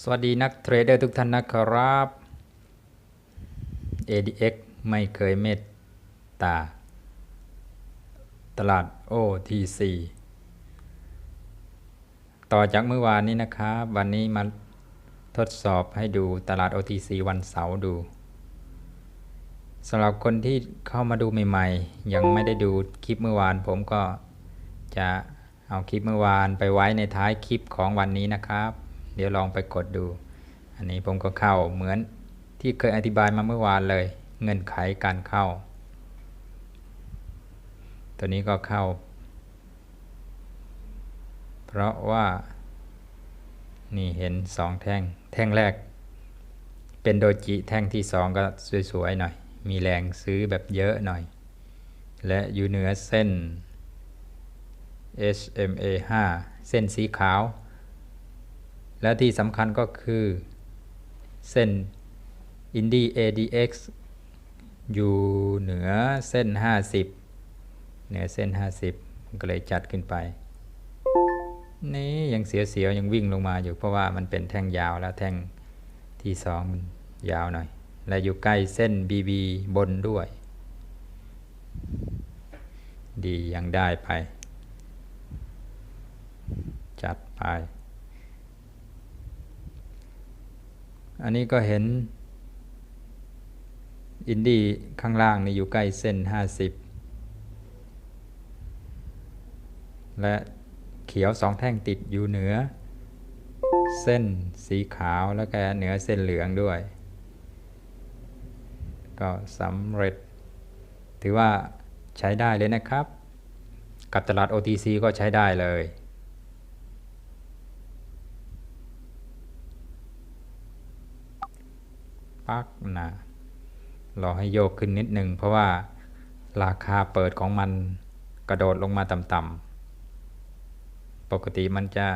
สวัสดีนักเทรดเดอร์ทุกท่านนะครับ ADX ไม่เคยเมตตา ตลาด OTC ต่อจากเมื่อวานนี้นะครับ วันนี้มาทดสอบให้ดูตลาด OTC วันเสาร์ดูสำหรับคนที่เข้ามาดูใหม่ๆ ยังไม่ได้ดูคลิปเมื่อวาน ผมก็จะเอาคลิปเมื่อวานไปไว้ในท้ายคลิปของวันนี้นะครับ เดี๋ยวลองไปกดดู อันนี้ผมก็เข้าเหมือนที่เคยอธิบายมาเมื่อวานเลย เงื่อนไขการเข้า ตัวนี้ก็เข้า เพราะว่า นี่เห็นสองแท่ง แท่งแรก เป็นโดจิแท่งที่สองก็สวยๆหน่อย มีแรงซื้อแบบเยอะหน่อย และอยู่เหนือเส้น SMA 5 เส้นสีขาว และที่สำคัญก็คือเส้น Indie ADX อยู่เหนือเส้น 50 เหนือเส้น 50 ก็เลยจัดขึ้นไป นี่ยังเสียวๆยังวิ่งลงมาอยู่เพราะว่ามันเป็นแท่งยาวแล้วแท่งที่สองมันยาวหน่อย และอยู่ใกล้เส้น BB บนด้วย ดียังได้ไป จัดไป อันนี้ก็เห็น อินดี้ข้างล่างนี่อยู่ใกล้เส้น 50 และเขียวสองแท่งติดอยู่เหนือ เส้นสีขาวแล้วก็เหนือเส้นเหลืองด้วย ก็สำเร็จ ถือว่าใช้ได้เลยนะครับ กับตลาด OTC ก็ใช้ได้เลย ปักนะรอให้โยกขึ้นนิดหนึ่งเพราะว่าราคาเปิดของมันกระโดดลงมาต่ำๆปกติมันจะ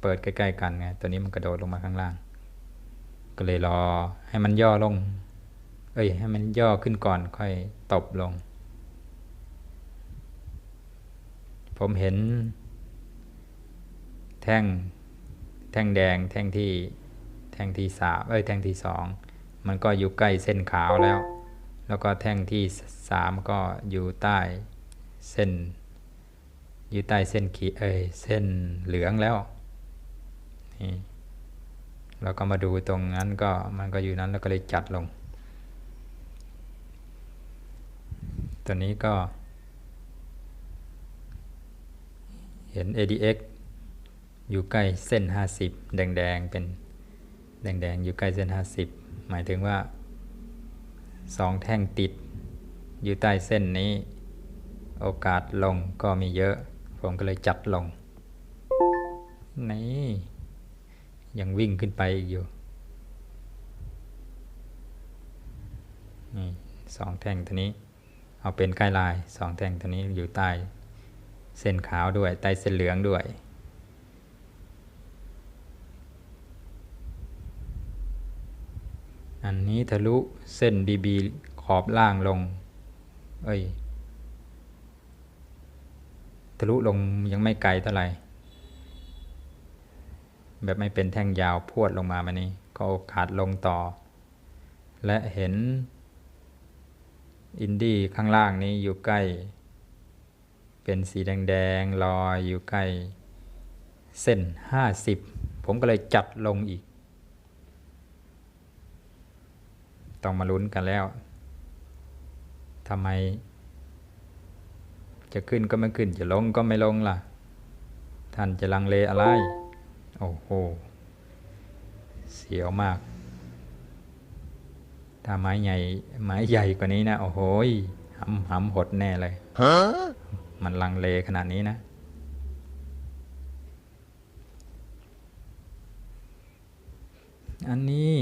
เปิดใกล้ๆกันไงตัวนี้มันกระโดดลงมาข้างล่าง ก็เลยรอให้มันย่อลง เอ้ยให้มันย่อขึ้นก่อนค่อยตบลง ผมเห็น แท่งแท่งแดงแท่งที่แท่งที่สามเอ้ยแท่งที่สอง มันก็อยู่ใกล้เส้นขาวแล้ว แล้วก็แท่งที่สามก็อยู่ใต้เส้น อยู่ใต้เส้นขีเอ้ยเส้นเหลืองแล้วนี่เราก็มาดูตรงนั้นก็มันก็อยู่นั้นแล้วก็เลยจัดลง ตัวนี้ก็ เห็น ADX อยู่ใกล้เส้น 50 แดงๆเป็นแดงๆอยู่ใกล้เส้น 50 หมายถึงว่าสองแท่งติด อยู่ใต้เส้นนี้ โอกาสลงก็มีเยอะ ผมก็เลยจัดลง นี่ยังวิ่งขึ้นไปอีกอยู่นี่สองแท่งตัวนี้ เอาเป็นใกล้ลายสองแท่งตัวนี้อยู่ใต้เส้นขาวด้วยใต้เส้นเหลืองด้วย อันนี้ทะลุเส้น BB ขอบล่างลง เอ้ย ทะลุลงยังไม่ไกลเท่าไหร่ แบบไม่เป็นแท่งยาวพวดลงมามานี่ก็โอกาสลงต่อ และเห็น อินดี้ข้างล่างนี้อยู่ใกล้ เป็นสีแดงๆลอยอยู่ใกล้ เส้น 50 ผมก็เลยจัดลงอีก ต้องมาลุ้นกันแล้วทำไม จะขึ้นก็ไม่ขึ้น จะลงก็ไม่ลงล่ะ ท่านจะลังเลอะไร โอ้โห เสียวมาก ถ้าไม้ใหญ่ไม้ใหญ่กว่านี้นะ โอ้โหหำหำหดแน่เลยมันลังเลขนาดนี้นะอันนี้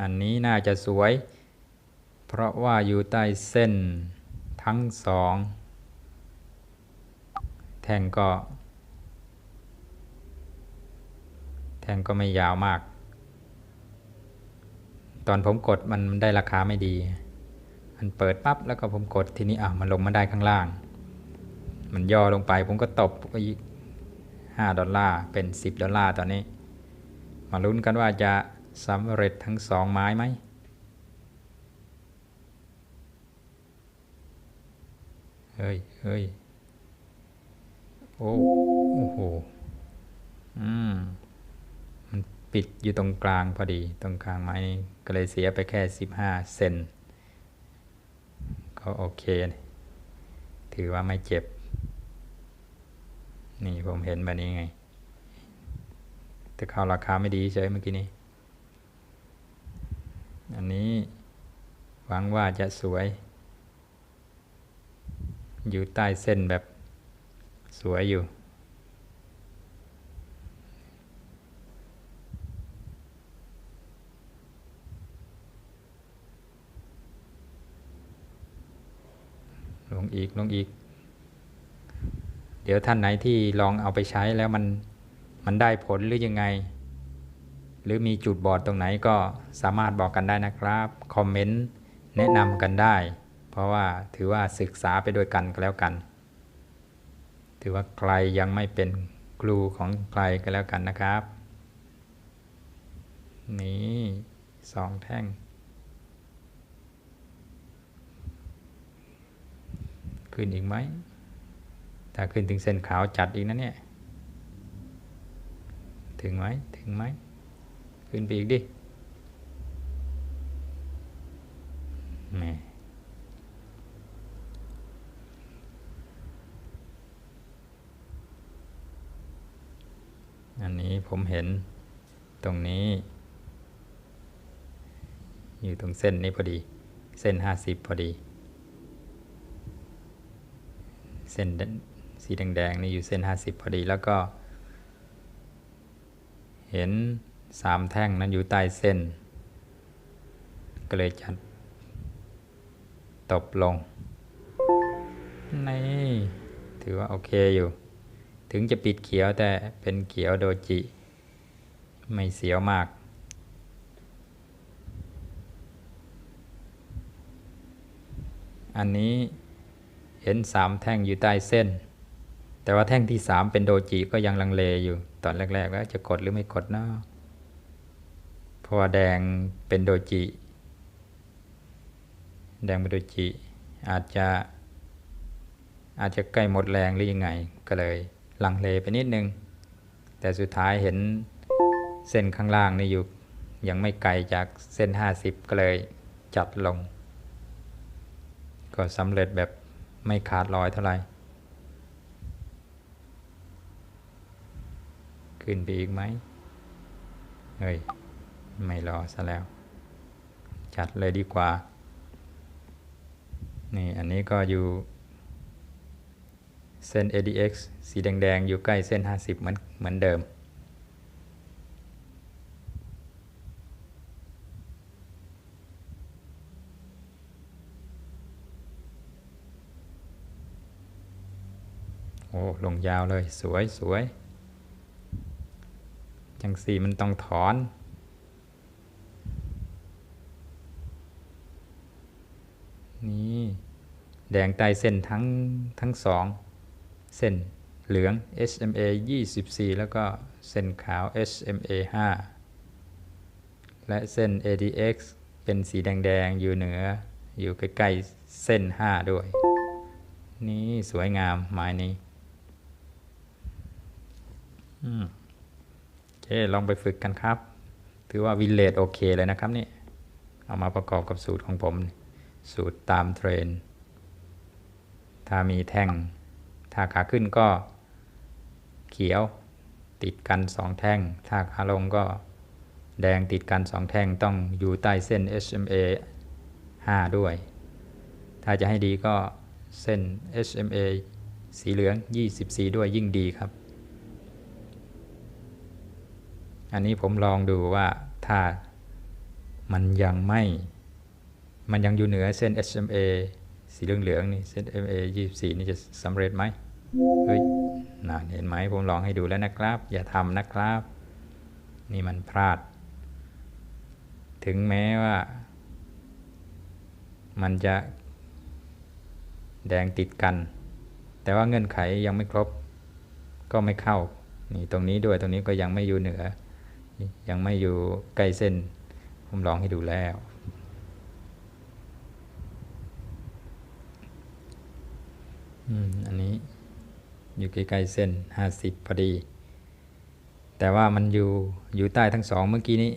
อันนี้น่าจะสวย เพราะว่าอยู่ใต้เส้นทั้งสอง แท่งก็ แท่งก็ไม่ยาวมาก ตอนผมกดมันได้ราคาไม่ดี มันเปิดปั๊บแล้วก็ผมกดทีนี้อะมันลงมาได้ข้างล่าง มันย่อลงไปผมก็ตบอีกห้าดอลลาร์เป็นสิบดอลลาร์ตอนนี้ มาลุ้นกันว่าจะสำเร็จทั้งสองไม้ไหม เฮ้ยเฮ้ยโอ้โอ้โห อืม มันปิดอยู่ตรงกลางพอดี ตรงกลางไม้นี้ก็เลยเสียไปแค่สิบห้าเซนก็โอเค ถือว่าไม่เจ็บ นี่ผมเห็นแบบนี้ไง แต่ข่าวราคาไม่ดีเฉยเมื่อกี้นี้ อันนี้หวังว่าจะสวย อยู่ใต้เส้นแบบสวยอยู่ ลงอีกลงอีก เดี๋ยวท่านไหนที่ลองเอาไปใช้แล้วมันมันได้ผลหรือยังไง หรือมีจุดบอดตรงไหนก็สามารถบอกกันได้นะครับ คอมเมนต์แนะนำกันได้ ราะว่าถือว่าศึกษาไปด้วยกันก็แล้วกัน ถือว่าใครยังไม่เป็นครูของใครก็แล้วกันนะครับ นี่สองแท่ง ขึ้นอีกไหม ถ้าขึ้นถึงเส้นขาวจัดอีกนะเนี่ย ถึงไหม ถึงไหม ขึ้นไปอีกดิแหม อันนี้ผมเห็นตรงนี้ อยู่ตรงเส้นนี้พอดี เส้นห้าสิบพอดี เส้นสีแดงๆนี่อยู่เส้นห้าสิบพอดีแล้วก็ เห็นสามแท่งนั้นอยู่ใต้เส้น ก็เลยจัดตบลง นี่ ถือว่าโอเคอยู่ ถึงจะปิดเขียวแต่เป็นเขียวโดจิ ไม่เสียวมาก อันนี้เห็นสามแท่งอยู่ใต้เส้น แต่ว่าแท่งที่สามเป็นโดจิก็ยังลังเลอยู่ ตอนแรกๆแล้วจะกดหรือไม่กดเนาะเพราะว่าแดงเป็นโดจิ แดงเป็นโดจิอาจจะอาจจะใกล้หมดแรงหรือยังไงก็เลย ลังเลไปนิดนึง แต่สุดท้ายเห็นเส้นข้างล่างนี่อยู่ ยังไม่ไกลจากเส้น 50 ก็เลยจัดลง ก็สำเร็จแบบไม่ขาดรอยเท่าไหร่ ขึ้นไปอีกไหมเฮ้ย ไม่รอซะแล้ว จัดเลยดีกว่า นี่อันนี้ก็อยู่ เส้น ADX สีแดง ๆ อยู่ใกล้เส้น 50 เหมือนเหมือนเดิม โอ้ ลงยาวเลยสวยสวย จังสีมันต้องถอนนี่แดงใต้เส้นทั้งทั้งสอง เส้นเหลือง SMA 24 แล้วก็เส้นขาว SMA 5 และเส้น ADX เป็นสีแดง ๆ อยู่เหนือ อยู่ใกล้ ๆ เส้น 5 ด้วย นี่สวยงามไม้นี้โอเค ลองไปฝึกกันครับ ถือว่าวินเลดโอเคเลยนะครับนี่ เอามาประกอบกับสูตรของผม สูตรตามเทรน ถ้ามีแท่ง ถ้าขาขึ้นก็เขียวติดกันสองแท่ง ถ้าขาลงก็แดงติดกันสองแท่งต้องอยู่ใต้เส้น SMA 5 ด้วย ถ้าจะให้ดีก็เส้น SMA สีเหลือง 24 ด้วยยิ่งดีครับ อันนี้ผมลองดูว่าถ้ามันยังไม่ มันยังอยู่เหนือเส้น SMA สีเหลืองๆนี่เส้น SMA 24 นี่จะสำเร็จไหมเฮ้ยน่าเห็นไหมผมลองให้ดูแล้วนะครับ อย่าทำนะครับ นี่มันพลาด ถึงแม้ว่า มันจะแดงติดกัน แต่ว่าเงื่อนไขยังไม่ครบ ก็ไม่เข้า นี่ตรงนี้ด้วยตรงนี้ก็ยังไม่อยู่เหนือ ยังไม่อยู่ใกล้เส้น ผมลองให้ดูแล้ว อืม อันนี้อยู่ใกล้ๆเส้น 50 พอดี แต่ว่ามันอยู่อยู่ใต้ทั้งสองเมื่อกี้นี้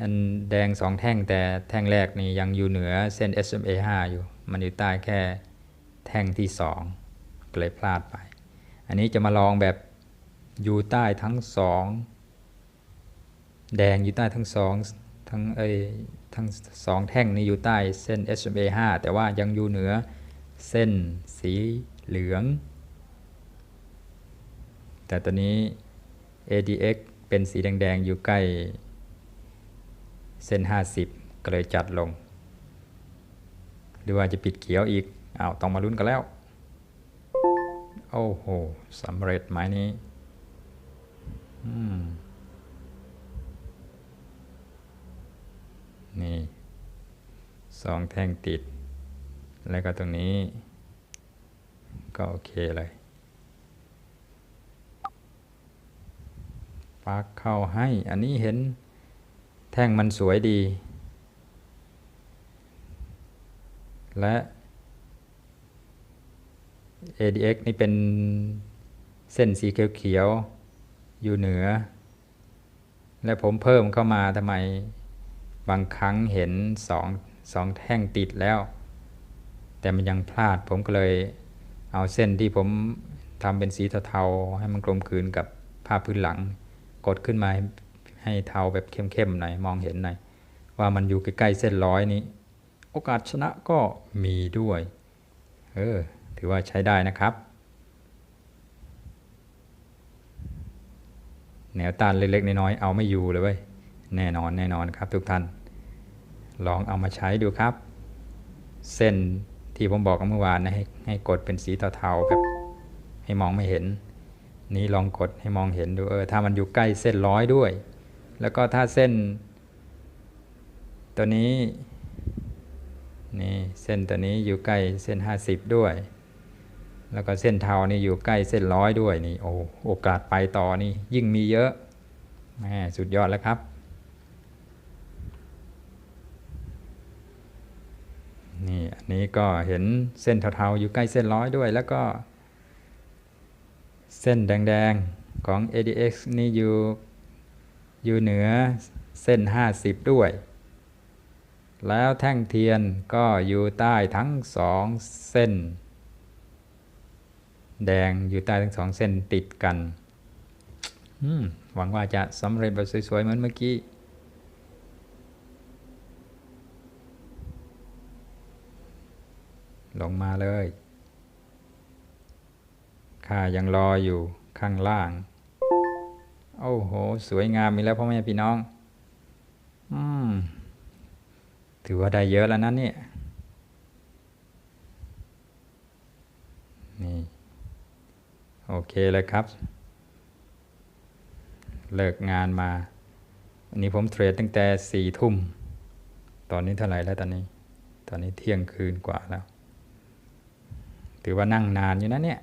อันแดงสองแท่งแต่แท่งแรกนี่ยังอยู่เหนือเส้น SMA 5 อยู่ มันอยู่ใต้แค่แท่งที่สองก็เลยพลาดไป อันนี้จะมาลองแบบอยู่ใต้ทั้งสองแดงอยู่ใต้ทั้งสองทั้งเอ้ทั้งสองแท่งนี้อยู่ใต้เส้น SMA 5 แต่ว่ายังอยู่เหนือ เส้นสีเหลือง แต่ตอนนี้ ADX เป็นสีแดง ๆ อยู่ใกล้ เส้น 50 ก็เลยจัดลง หรือว่าจะปิดเขียวอีกอ้าวต้องมาลุ้นกันแล้ว โอ้โหสำเร็จไหมนี้นี่สองแท่งติด แล้วก็ตรงนี้ ก็โอเคเลยปักเข้าให้ อันนี้เห็นแท่งมันสวยดี และ ADX นี่เป็นเส้นสีเขียวๆอยู่เหนือ และผมเพิ่มเข้ามาทำไมบางครั้งเห็นสองสองแท่งติดแล้ว แต่มันยังพลาดผมก็เลยเอาเส้นที่ผมทำเป็นสีเทาๆให้มันกลมกลืนกับภาพพื้นหลัง กดขึ้นมาให้เทาแบบเข้มๆหน่อยมองเห็นหน่อยว่ามันอยู่ใกล้ๆเส้นร้อยนี้ โอกาสชนะก็มีด้วย เออ ถือว่าใช้ได้นะครับ แนวต้านเล็กๆน้อยๆเอาไม่อยู่เลยเว้ยแน่นอนแน่นอนครับทุกท่าน ลองเอามาใช้ดูครับ เส้น ที่ผมบอกกันเมื่อวานนะให้ให้กดเป็นสีเทาๆแบบให้มองไม่เห็น นี้ลองกดให้มองเห็นดูเออถ้ามันอยู่ใกล้เส้นร้อยด้วย แล้วก็ถ้าเส้น ตัวนี้นี่เส้นตัวนี้อยู่ใกล้เส้น 50 ด้วย แล้วก็เส้นเทานี่อยู่ใกล้เส้นร้อยด้วยนี่โอ้โอกาสไปต่อนี่ยิ่งมีเยอะแม่สุดยอดแล้วครับ นี่อันนี้ก็เห็นเส้นเทาๆอยู่ใกล้เส้นร้อยด้วย แล้วก็ เส้นแดงๆของ ADX นี่อยู่อยู่เหนือเส้น 50 ด้วย แล้วแท่งเทียนก็อยู่ใต้ทั้งสองเส้น แดงอยู่ใต้ทั้งสองเส้นติดกันหวังว่าจะสำเร็จแบบสวยๆเหมือนเมื่อกี้ ลงมาเลยค่ายังรออยู่ข้างล่าง โอ้โห สวยงามมีแล้วพ่อแม่พี่น้อง อืม ถือว่าได้เยอะแล้วนะเนี่ย นี่ โอเคเลยครับ เลิกงานมาวันนี้ผมเทรดตั้งแต่สี่ทุ่ม ตอนนี้เท่าไหร่แล้วตอนนี้ ตอนนี้เที่ยงคืนกว่าแล้ว ถือว่านั่งนานอยู่นะเนี่ย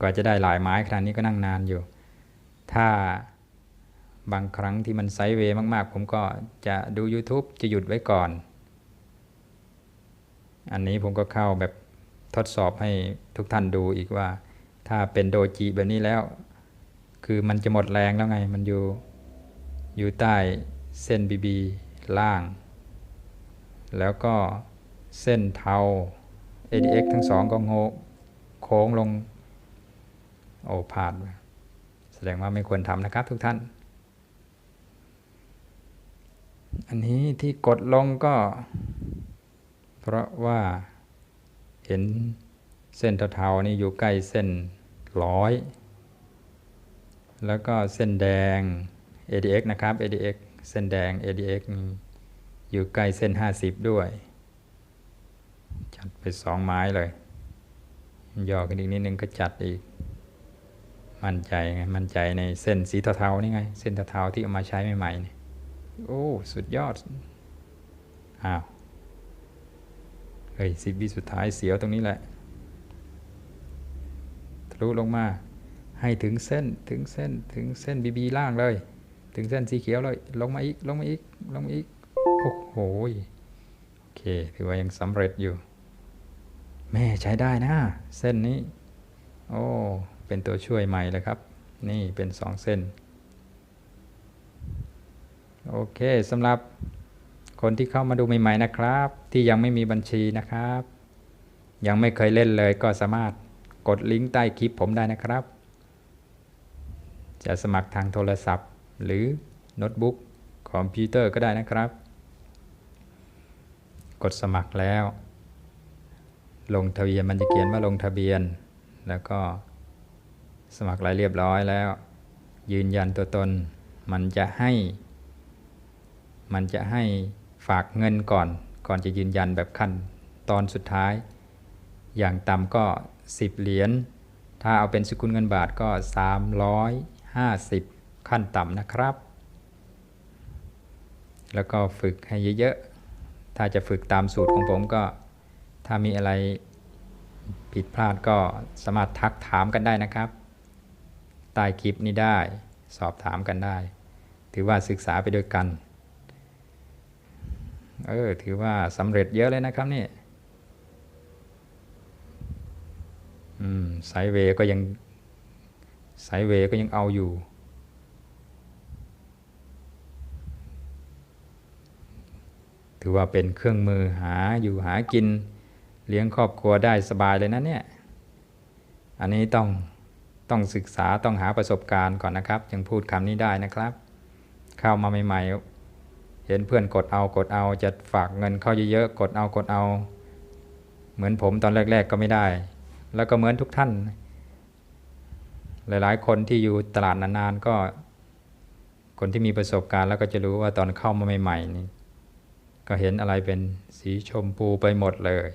กว่าจะได้หลายไม้ครั้งนี้ก็นั่งนานอยู่ ถ้าบางครั้งที่มันไซเวย์มาก ๆ ผมก็จะดู YouTube จะหยุดไว้ก่อน อันนี้ผมก็เข้าแบบทดสอบให้ทุกท่านดูอีกว่า ถ้าเป็นโดจิแบบนี้แล้ว คือมันจะหมดแรงแล้วไง มันอยู่อยู่ใต้เส้นบีบีล่าง แล้วก็เส้นเทา ADX ทั้งสองก็โงโค้งลงโอ้พลาดแสดงว่าไม่ควรทำนะครับทุกท่าน อันนี้ที่กดลงก็ เพราะว่าเห็นเส้นเทาๆนี่อยู่ใกล้เส้นร้อย แล้วก็เส้นแดง ADX นะครับ ADX เส้นแดง ADX อยู่ใกล้เส้น 50 ด้วย จัดไปสองไม้เลยย่อกันอีกนิดนึงก็จัดอีก มั่นใจไงมั่นใจในเส้นสีเทาๆนี่ไง เส้นเทาๆที่เอามาใช้ใหม่ๆนี่โอ้สุดยอดอ้าวเฮ้ยสิบวิสุดท้ายเสียวตรงนี้แหละทะลุลงมาให้ถึงเส้นถึงเส้นถึงเส้นบีบีล่างเลย ถึงเส้นสีเขียวเลย ลงมาอีกลงมาอีกลงมาอีกโอ้โหโอเคถือว่ายังสำเร็จอยู่ แม่ใช้ได้นะ เส้นนี้ โอ้เป็นตัวช่วยใหม่เลยครับ นี่เป็นสองเส้น โอเคสำหรับคนที่เข้ามาดูใหม่ๆนะครับ ที่ยังไม่มีบัญชีนะครับ ยังไม่เคยเล่นเลยก็สามารถกดลิงก์ใต้คลิปผมได้นะครับ จะสมัครทางโทรศัพท์ หรือโน้ตบุ๊กคอมพิวเตอร์ก็ได้นะครับ กดสมัครแล้ว ลงทะเบียนมันจะเขียนว่าลงทะเบียน แล้วก็สมัครรายเรียบร้อยแล้ว ยืนยันตัวตน มันจะให้ มันจะให้ฝากเงินก่อน ก่อนจะยืนยันแบบขั้นตอนสุดท้าย อย่างต่ำก็ 10 เหรียญถ้าเอาเป็นสกุลเงินบาทก็ 350 ขั้นต่ำนะครับ แล้วก็ฝึกให้เยอะๆ ถ้าจะฝึกตามสูตรของผมก็ ถ้ามีอะไรผิดพลาดก็สามารถทักถามกันได้นะครับ ใต้คลิปนี้ได้สอบถามกันได้ ถือว่าศึกษาไปด้วยกัน เออ ถือว่าสำเร็จเยอะเลยนะครับนี่อืมไซเวก็ยังไซด์เวก็ยังเอาอยู่ ถือว่าเป็นเครื่องมือหาอยู่หากิน เลี้ยงครอบครัวได้สบายเลยนะเนี่ย อันนี้ต้องต้องศึกษาต้องหาประสบการณ์ก่อนนะครับ จึงพูดคำนี้ได้นะครับ เข้ามาใหม่ๆ เห็นเพื่อนกดเอากดเอาจะฝากเงินเข้าเยอะๆกดเอากดเอา เหมือนผมตอนแรก ๆก็ไม่ได้ แล้วก็เหมือนทุกท่าน หลายๆ คนที่อยู่ตลาดนานๆก็คนที่มีประสบการณ์แล้วก็จะรู้ว่าตอนเข้ามาใหม่ๆนี่ก็เห็นอะไรเป็นสีชมพูไปหมดเลย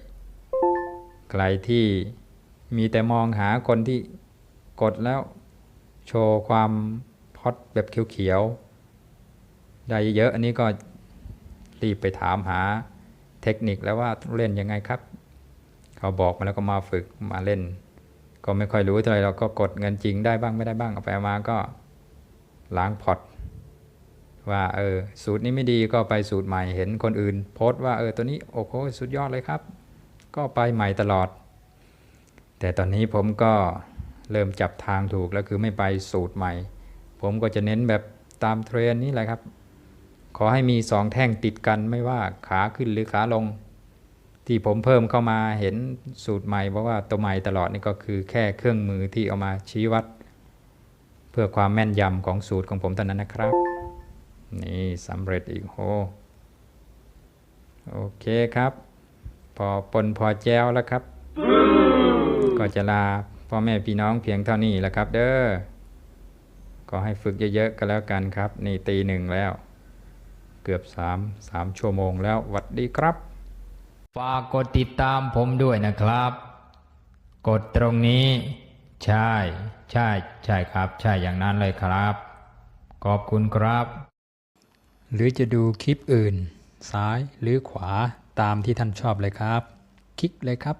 ใครที่มีแต่มองหาคนที่กดแล้วโชว์ความพอดแบบเขียวๆ ได้เยอะอันนี้ก็รีบไปถามหาเทคนิคแล้วว่าเล่นยังไงครับ เขาบอกมาแล้วก็มาฝึกมาเล่น ก็ไม่ค่อยรู้เท่าไหร่เราก็กดเงินจริงได้บ้างไม่ได้บ้างเอาไปมาก็ล้างพอตว่าเออสูตรนี้ไม่ดีก็ไปสูตรใหม่เห็นคนอื่น โพสต์ว่าเออตัวนี้โอ้โหสุดยอดเลยครับ ก็ไปใหม่ตลอด แต่ตอนนี้ผมก็เริ่มจับทางถูกแล้วคือไม่ไปสูตรใหม่ ผมก็จะเน้นแบบตามเทรนนี้แหละครับ ขอให้มีสองแท่งติดกันไม่ว่าขาขึ้นหรือขาลง ที่ผมเพิ่มเข้ามาเห็นสูตรใหม่เพราะว่าตัวใหม่ตลอดนี่ก็คือแค่เครื่องมือที่เอามาชี้วัด เพื่อความแม่นยำของสูตรของผมเท่านั้นนะครับ นี่สำเร็จอีกโหโอเคครับ พอปนพอแจวแล้วครับ ก็จะลาพ่อแม่พี่น้องเพียงเท่านี้แหละครับ เด้อก็ให้ฝึกเยอะๆก็แล้วกันครับ นี่ตีหนึ่งแล้ว เกือบสามสามชั่วโมงแล้วหวัดดีครับ ฝากกดติดตามผมด้วยนะครับ กดตรงนี้ ใช่ ใช่ ใช่ครับ ใช่อย่างนั้นเลยครับ ขอบคุณครับ หรือจะดูคลิปอื่น ซ้ายหรือขวา ตามที่ท่านชอบเลยครับ คลิกเลยครับ